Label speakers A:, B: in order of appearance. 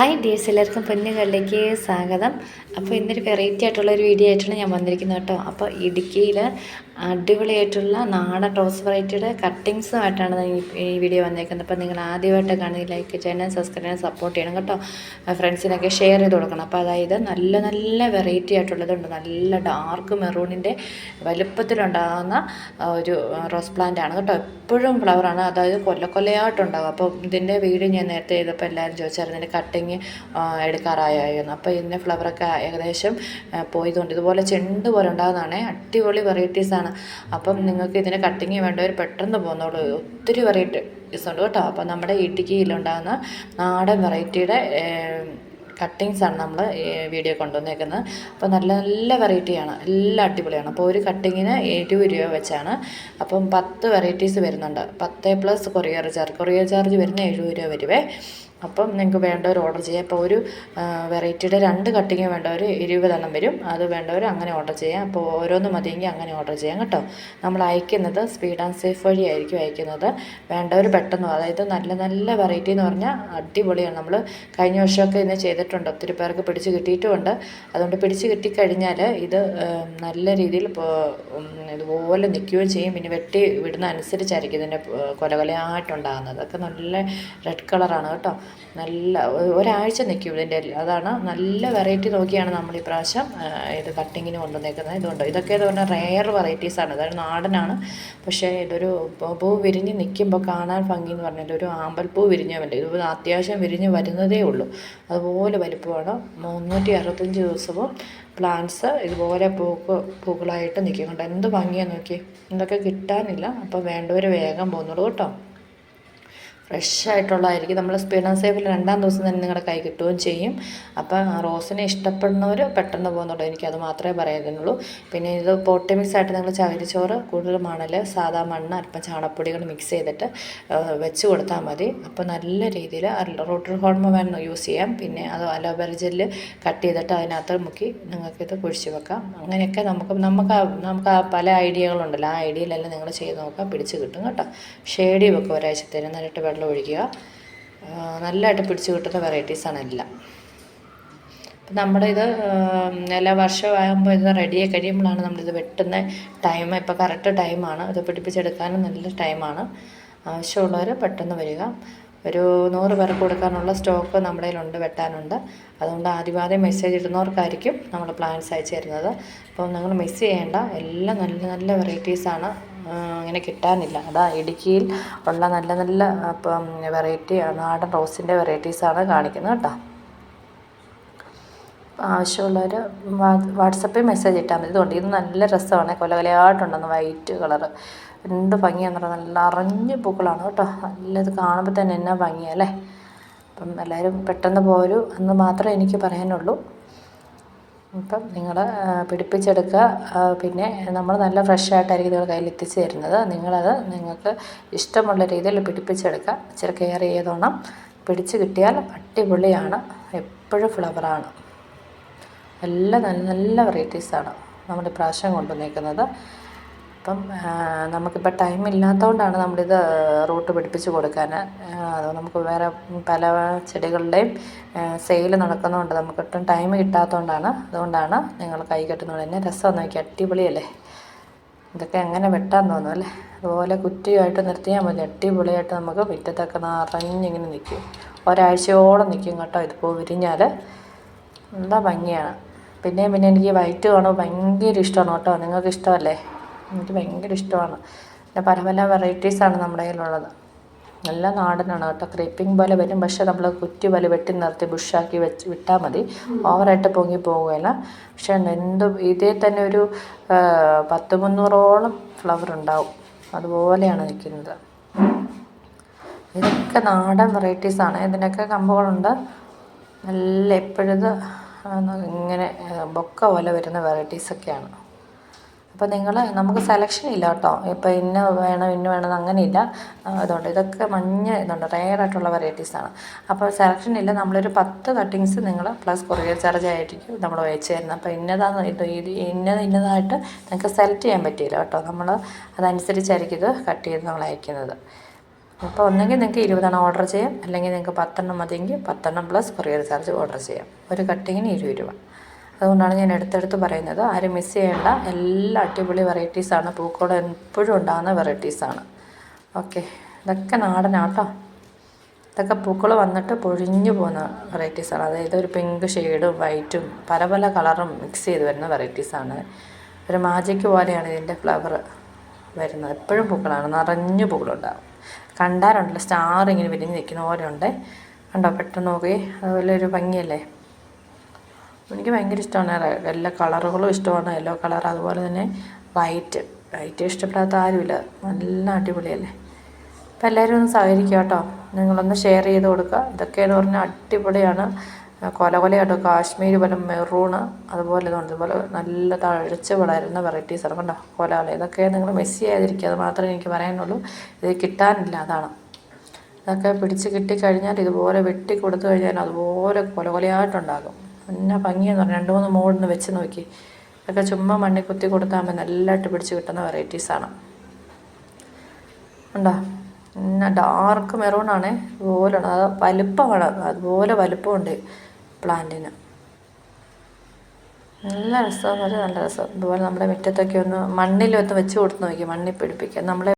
A: Hi dears എല്ലാവർക്കും പൊന്നുകളിലേക്ക് സ്വാഗതം. അപ്പോൾ ഇന്നൊരു വെറൈറ്റി ആയിട്ടുള്ള ഒരു വീഡിയോ ആയിട്ടാണ് ഞാൻ വന്നിരിക്കുന്നത് കേട്ടോ. അപ്പോൾ ഇടുക്കിയിൽ അടിപൊളിയായിട്ടുള്ള നാടൻ റോസ് വെറൈറ്റിയുടെ കട്ടിങ്സുമായിട്ടാണ് ഈ വീഡിയോ വന്നേക്കുന്നത്. അപ്പോൾ നിങ്ങൾ ആദ്യമായിട്ട് കാണുന്ന ലൈക്ക് ചെയ്യണം സബ്സ്ക്രൈബ് ചെയ്യണം സപ്പോർട്ട് ചെയ്യണം കേട്ടോ. ഫ്രണ്ട്സിനൊക്കെ ഷെയർ ചെയ്ത് കൊടുക്കണം. അപ്പോൾ അതായത് നല്ല നല്ല വെറൈറ്റി ആയിട്ടുള്ളതുണ്ട് നല്ല ഡാർക്ക് മെറൂണിന്റെ വലുപ്പത്തിലുണ്ടാകുന്ന ഒരു റോസ് പ്ലാന്റ് ആണ് കേട്ടോ. എപ്പോഴും ഫ്ലവറാണ് അതായത് കൊല്ല കൊല്ലയായിട്ടുണ്ടാകും അപ്പോൾ ഇതിന്റെ വീഡിയോ ഞാൻ നേരത്തെ ചെയ്തപ്പോൾ എല്ലാവരും ചോദിച്ചായിരുന്നു ഇതിന്റെ കട്ടിങ് എടുക്കാറായിരുന്നു അപ്പോൾ ഇതിന്റെ ഫ്ലവറൊക്കെ ഏകദേശം പോയതുകൊണ്ട് ഇതുപോലെ ചെണ്ട് പോലെ ഉണ്ടാകുന്നതാണ്. അടിപൊളി വെറൈറ്റീസാണ് അപ്പം നിങ്ങൾക്ക് ഇതിന് കട്ടിങ് വേണ്ടവർ പെട്ടെന്ന് പോകുന്നുള്ളൂ ഒത്തിരി വെറൈറ്റീസ് ഉണ്ട് കേട്ടോ. അപ്പം നമ്മുടെ ഇടുക്കിയിലുണ്ടാകുന്ന നാടൻ വെറൈറ്റിയുടെ കട്ടിങ്സാണ് നമ്മൾ വീഡിയോ കൊണ്ടുവന്നേക്കുന്നത്. അപ്പോൾ നല്ല നല്ല വെറൈറ്റിയാണ് എല്ലാം അടിപൊളിയാണ്. അപ്പോൾ ഒരു കട്ടിങ്ങിന് ഇരുപത് രൂപ വെച്ചാണ്. അപ്പം പത്ത് വെറൈറ്റീസ് വരുന്നുണ്ട്. പത്ത് plus courier charge courier charge വരുന്ന എഴുപത് രൂപ വരുവേ. അപ്പം നിങ്ങൾക്ക് വേണ്ടവർ ഓർഡർ ചെയ്യാം. അപ്പോൾ ഒരു വെറൈറ്റിയുടെ രണ്ട് കട്ടിങ് വേണ്ടവർ ഇരുപതെണ്ണം വരും. അത് വേണ്ടവർ അങ്ങനെ ഓർഡർ ചെയ്യാം. അപ്പോൾ ഓരോന്ന് മതിയെങ്കിൽ അങ്ങനെ ഓർഡർ ചെയ്യാം കേട്ടോ. നമ്മൾ അയക്കുന്നത് സ്പീഡ് ആൻഡ് സേഫ് വഴി ആയിരിക്കും അയക്കുന്നത്. വേണ്ടവർ പെട്ടെന്ന് അതായത് നല്ല നല്ല വെറൈറ്റി എന്ന് പറഞ്ഞാൽ അടിപൊളിയാണ്. നമ്മൾ കഴിഞ്ഞ വർഷമൊക്കെ ഇന്ന് ചെയ്തിട്ടുണ്ട്. ഒത്തിരി പേർക്ക് പിടിച്ച് കിട്ടിയിട്ടുമുണ്ട്. അതുകൊണ്ട് പിടിച്ച് കിട്ടിക്കഴിഞ്ഞാൽ ഇത് നല്ല രീതിയിൽ ഇതുപോലെ നിൽക്കുകയും ചെയ്യും. പിന്നെ വെട്ടി വിടുന്ന അനുസരിച്ചായിരിക്കും ഇതിന്റെ കൊലകൊലയായിട്ടുണ്ടാകുന്നത് അതൊക്കെ നല്ല റെഡ് കളറാണ് കേട്ടോ. നല്ല ഒരാഴ്ച നിൽക്കും ഇതിന്റെ അതാണ് നല്ല വെറൈറ്റി നോക്കിയാണ് നമ്മൾ ഈ പ്രാവശ്യം ഇത് കട്ടിങ്ങിന് കൊണ്ടുവന്നേക്കുന്നത്. ഇതുകൊണ്ട് ഇതൊക്കെ എന്ന് പറഞ്ഞാൽ റെയർ വെറൈറ്റീസാണ് അതായത് നാടനാണ്. പക്ഷേ ഇതൊരു പൂ- വിരിഞ്ഞ് നിൽക്കുമ്പോൾ കാണാൻ ഭംഗി എന്ന് പറഞ്ഞാൽ ഒരു ആമ്പൽപ്പൂ വിരിഞ്ഞ വേണ്ട ഇത് അത്യാവശ്യം വിരിഞ്ഞ് വരുന്നതേ ഉള്ളൂ. അതുപോലെ വലിപ്പമാണ്. മുന്നൂറ്റി അറുപത്തഞ്ച് ദിവസവും പ്ലാന്റ്സ് ഇതുപോലെ പൂക്ക് പൂക്കളായിട്ട് നിൽക്കും കണ്ടോ എന്ത് ഭംഗിയാണ് നോക്കി ഇതൊക്കെ കിട്ടാനില്ല. അപ്പോൾ വേണ്ടവർ വേഗം പോകുന്നുള്ളൂ കേട്ടോ. ഫ്രഷ് ആയിട്ടുള്ളതായിരിക്കും നമ്മൾ സ്പീഡ് ആൻഡ് സേഫിൽ രണ്ടാം ദിവസം തന്നെ നിങ്ങളുടെ കൈ കിട്ടുകയും ചെയ്യും. അപ്പം റോസിനെ ഇഷ്ടപ്പെടുന്നവർ പെട്ടെന്ന് പോകുന്നുള്ളൂ. എനിക്കത് മാത്രമേ പറയാനുള്ളൂ. പിന്നെ ഇത് പോട്ടി മിക്സ് ആയിട്ട് നിങ്ങൾ ചകിരിച്ചോറ് കൂടുതൽ മണൽ സാധാ മണ്ണ് അല്പം ചാണപ്പൊടികൾ മിക്സ് ചെയ്തിട്ട് വെച്ച് കൊടുത്താൽ മതി. അപ്പോൾ നല്ല രീതിയിൽ റോട്ടർ ഹോർമോൺ യൂസ് ചെയ്യാം പിന്നെ അത് അലോവേറ ജെല്ല് കട്ട് ചെയ്തിട്ട് അതിനകത്ത് മുക്കി നിങ്ങൾക്കിത് കുഴിച്ച് വെക്കാം. അങ്ങനെയൊക്കെ നമുക്ക് നമുക്ക് നമുക്ക് ആ പല ഐഡിയകളുണ്ടല്ലോ. ആ ഐഡിയയിലെല്ലാം നിങ്ങൾ ചെയ്ത് നോക്കാം. പിടിച്ച് കിട്ടും കേട്ടോ. ഷേഡി വെക്കുക ഒരാഴ്ചത്തേന്. നല്ലതായിട്ട് വെള്ളം ഒഴിക്കുക. ആ, നല്ലതായിട്ട് പിടിച്ച് കിട്ടുന്ന വെറൈറ്റീസാണ് എല്ലാം. നമ്മുടെ ഇത് എല്ലാ വർഷമാകുമ്പോൾ ഇത് റെഡിയായി കഴിയുമ്പോഴാണ് നമ്മളിത് വെട്ടുന്ന ടൈം ഇപ്പോൾ കറക്റ്റ് ടൈമാണ് ഇത് പിടിപ്പിച്ചെടുക്കാനും നല്ല ടൈമാണ് ആവശ്യമുള്ളവർ പെട്ടെന്ന് വരിക. ഒരു നൂറ് പേർക്ക് കൊടുക്കാനുള്ള സ്റ്റോക്ക് നമ്മുടെ കയ്യിലുണ്ട് വെട്ടാനുണ്ട്. അതുകൊണ്ട് ആദ്യമാദ്യം മെസ്സേജ് ഇടുന്നവർക്കായിരിക്കും നമ്മൾ പ്ലാൻസ് അയച്ചു തരുന്നത്. അപ്പം നിങ്ങൾ മിസ് ചെയ്യേണ്ട. എല്ലാം നല്ല നല്ല വെറൈറ്റീസാണ് അങ്ങനെ കിട്ടാനില്ല. അതാ ഇടുക്കിയിൽ ഉള്ള നല്ല നല്ല ഇപ്പം വെറൈറ്റി നാടൻ റോസിന്റെ വെറൈറ്റീസാണ് കാണിക്കുന്നത് കേട്ടോ. ആവശ്യമുള്ളവർ വാട്സപ്പിൽ മെസ്സേജ് ഇട്ടാൽ മതി. ഇതുകൊണ്ട് ഇത് നല്ല രസമാണ്. കൊല കൊലയായിട്ടുണ്ടെന്ന് വൈറ്റ് കളറ്. എന്ത് ഭംഗിയാന്ന് പറഞ്ഞാൽ നല്ല അറിഞ്ഞ പൂക്കളാണ് കേട്ടോ. നല്ല ഇത് കാണുമ്പോൾ തന്നെ എന്നാ ഭംഗിയല്ലേ അപ്പം എല്ലാവരും പെട്ടെന്ന് പോരൂ എന്ന് മാത്രമേ എനിക്ക് പറയാനുള്ളൂ. അപ്പം നിങ്ങൾ പിടിപ്പിച്ചെടുക്കുക. പിന്നെ നമ്മൾ നല്ല ഫ്രഷ് ആയിട്ടായിരിക്കും നിങ്ങൾ കയ്യിൽ എത്തിച്ചു തരുന്നത്. നിങ്ങളത് നിങ്ങൾക്ക് ഇഷ്ടമുള്ള രീതിയിൽ പിടിപ്പിച്ചെടുക്കുക. ഇച്ചിരി കെയർ ചെയ്തോണം. പിടിച്ച് കിട്ടിയാൽ അടിപൊളിയാണ്. എപ്പോഴും ഫ്ലവറാണ്. എല്ലാം നല്ല നല്ല വെറൈറ്റീസാണ് നമ്മുടെ പ്രാവശ്യം കൊണ്ടുവന്നേക്കുന്നത്. അപ്പം നമുക്കിപ്പോൾ ടൈം ഇല്ലാത്തതുകൊണ്ടാണ് നമ്മളിത് റൂട്ട് പിടിപ്പിച്ച് കൊടുക്കാൻ അത് നമുക്ക് വേറെ പല ചെടികളുടെയും സെയിൽ നടക്കുന്നതുകൊണ്ട് നമുക്ക് ഒട്ടും ടൈം കിട്ടാത്തതുകൊണ്ടാണ് അതുകൊണ്ടാണ് നിങ്ങൾ കൈ കെട്ടുന്നത് തന്നെ രസം നോക്കി അടിപൊളിയല്ലേ? ഇതൊക്കെ എങ്ങനെ വെട്ടാൻ തോന്നും അല്ലേ? അതുപോലെ കുറ്റിയായിട്ട് നിർത്തിയാൽ മതി. അടിപൊളിയായിട്ട് നമുക്ക് മുറ്റത്തൊക്കെ നിറഞ്ഞിങ്ങനെ നിൽക്കും ഒരാഴ്ചയോളം നിൽക്കും കേട്ടോ ഇതിപ്പോൾ വിരിഞ്ഞാൽ നല്ല ഭംഗിയാണ്. പിന്നെ പിന്നെ എനിക്ക് വൈറ്റ് കാണുമ്പോൾ ഭയങ്കര ഇഷ്ടമാണ് കേട്ടോ. നിങ്ങൾക്ക് ഇഷ്ടമല്ലേ എനിക്ക് ഭയങ്കര ഇഷ്ടമാണ്. പിന്നെ പല പല വെറൈറ്റീസാണ് നമ്മുടെ കയ്യിലുള്ളത്. നല്ല നാടനാണ് കേട്ടോ. ക്രീപ്പിംഗ് പോലെ വരും. പക്ഷേ നമ്മൾ കുറ്റി പോലെ വെട്ടി നിർത്തി ബുഷാക്കി വെച്ച് വിട്ടാൽ മതി. ഓവറായിട്ട് പൊങ്ങി പോവുകയില്ല. പക്ഷേ എന്ത് ഇതേ തന്നെ ഒരു പത്ത് മുന്നൂറോളം ഫ്ലവർ ഉണ്ടാവും. അതുപോലെയാണ് നിൽക്കുന്നത്. ഇതൊക്കെ നാടൻ വെറൈറ്റീസാണ് ഇതിനൊക്കെ കമ്പുകളുണ്ട്. നല്ല എപ്പോഴത് ഇങ്ങനെ ബൊക്ക പോലെ വരുന്ന വെറൈറ്റീസൊക്കെയാണ് അപ്പോൾ നിങ്ങൾ നമുക്ക് സെലക്ഷൻ ഇല്ല കേട്ടോ. ഇപ്പോൾ ഇന്ന വേണം ഇന്ന വേണം അങ്ങനെയില്ല. ഇതുണ്ട്. ഇതൊക്കെ മഞ്ഞ ഇതുണ്ട്. റയർ ആയിട്ടുള്ള വെറൈറ്റീസാണ് അപ്പോൾ സെലക്ഷൻ ഇല്ല. നമ്മളൊരു പത്ത് കട്ടിങ്സ് നിങ്ങൾ പ്ലസ് കൊറിയർ ചാർജ് ആയിരിക്കും നമ്മൾ അയച്ചു തരുന്നത് അപ്പോൾ ഇന്നതാണ് ഇത് ഇത് ഇന്നത് ഇന്നതായിട്ട് നിങ്ങൾക്ക് സെലക്ട് ചെയ്യാൻ പറ്റിയില്ല കേട്ടോ. നമ്മൾ അതനുസരിച്ചായിരിക്കും ഇത് കട്ട് ചെയ്ത് നമ്മൾ അയക്കുന്നത്. അപ്പോൾ ഒന്നെങ്കിൽ നിങ്ങൾക്ക് ഇരുപതെണ്ണം ഓർഡർ ചെയ്യാം. അല്ലെങ്കിൽ നിങ്ങൾക്ക് പത്തെണ്ണം മതിയെങ്കിൽ പത്തെണ്ണം പ്ലസ് കൊറിയർ ചാർജ് ഓർഡർ ചെയ്യാം. ഒരു കട്ടിങ്ങിന് ഇരുപത് രൂപ. അതുകൊണ്ടാണ് ഞാൻ എടുത്തെടുത്ത് പറയുന്നത്. ആരും മിസ് ചെയ്യേണ്ട. എല്ലാ അടിപൊളി വെറൈറ്റീസാണ് പൂക്കോട് എപ്പോഴും ഉണ്ടാകുന്ന വെറൈറ്റീസാണ് ഓക്കെ ഇതൊക്കെ നാടനാട്ടോ ഇതൊക്കെ പൂക്കൾ വന്നിട്ട് പൊഴിഞ്ഞു പോകുന്ന വെറൈറ്റീസാണ് അതായത് ഒരു പിങ്ക് ഷെയ്ഡും വൈറ്റും പല പല കളറും മിക്സ് ചെയ്ത് വരുന്ന വെറൈറ്റീസാണ് ഒരു മാജിക് പോലെയാണ് ഇതിന്റെ ഫ്ലവർ വരുന്നത്. എപ്പോഴും പൂക്കളാണ്. നിറഞ്ഞു പൂക്കളുണ്ടാകും കണ്ടാലുണ്ടല്ലോ. സ്റ്റാർ ഇങ്ങനെ വിരിഞ്ഞ് നിൽക്കുന്ന പോലെ ഉണ്ട്. കണ്ടോ? പെട്ടെന്ന് നോക്കി അതുപോലെ ഒരു ഭംഗിയല്ലേ? എനിക്ക് ഭയങ്കര ഇഷ്ടമാണ്. എല്ലാ കളറുകളും ഇഷ്ടമാണ്. യെല്ലോ കളർ അതുപോലെ തന്നെ വൈറ്റ്. വൈറ്റ് ഇഷ്ടപ്പെടാത്ത ആരുമില്ല. നല്ല അടിപൊളിയല്ലേ? അപ്പം എല്ലാവരും ഒന്ന് സഹകരിക്കുക കേട്ടോ. നിങ്ങളൊന്ന് ഷെയർ ചെയ്ത് കൊടുക്കുക. ഇതൊക്കെയെന്ന് പറഞ്ഞാൽ അടിപൊളിയാണ്. കൊല കൊലയാട്ടോ. കാശ്മീർ പോലെ മെറൂണ് അതുപോലെ ഇതുണ്ട്. ഇതുപോലെ നല്ല തഴച്ച് വളരുന്ന വെറൈറ്റീസ് ആണ് കണ്ടോ? കൊല കൊല ഇതൊക്കെ നിങ്ങൾ മിസ് ചെയ്യാതിരിക്കുക. അത് മാത്രമേ എനിക്ക് പറയാനുള്ളൂ. ഇത് കിട്ടാനില്ല. അതാണ്. ഇതൊക്കെ പിടിച്ച് കിട്ടിക്കഴിഞ്ഞാൽ ഇതുപോലെ വെട്ടി കൊടുത്തു കഴിഞ്ഞാൽ അതുപോലെ കൊല കൊലയായിട്ടുണ്ടാകും. പിന്നെ ഭംഗിയെന്ന് പറഞ്ഞാൽ രണ്ട് മൂന്ന് മോളിന്ന് വെച്ച് നോക്കി. ഇതൊക്കെ ചുമ്മാ മണ്ണിൽ കുത്തി കൊടുത്താൽ മതി. നല്ലതായിട്ട് പിടിച്ച് കിട്ടുന്ന വെറൈറ്റീസാണ് ഉണ്ടോ? പിന്നെ ഡാർക്ക് മെറൂണാണ് ഇതുപോലെയാണ് അത് വലുപ്പമാണ് അതുപോലെ വലുപ്പമുണ്ട് പ്ലാന്റിന് നല്ല രസമെന്ന് പറഞ്ഞാൽ നല്ല രസം. ഇതുപോലെ നമ്മുടെ മുറ്റത്തൊക്കെ ഒന്ന് മണ്ണിലൊന്ന് വെച്ച് കൊടുത്ത് നോക്കി. മണ്ണിൽ പിടിപ്പിക്കുക നമ്മളെ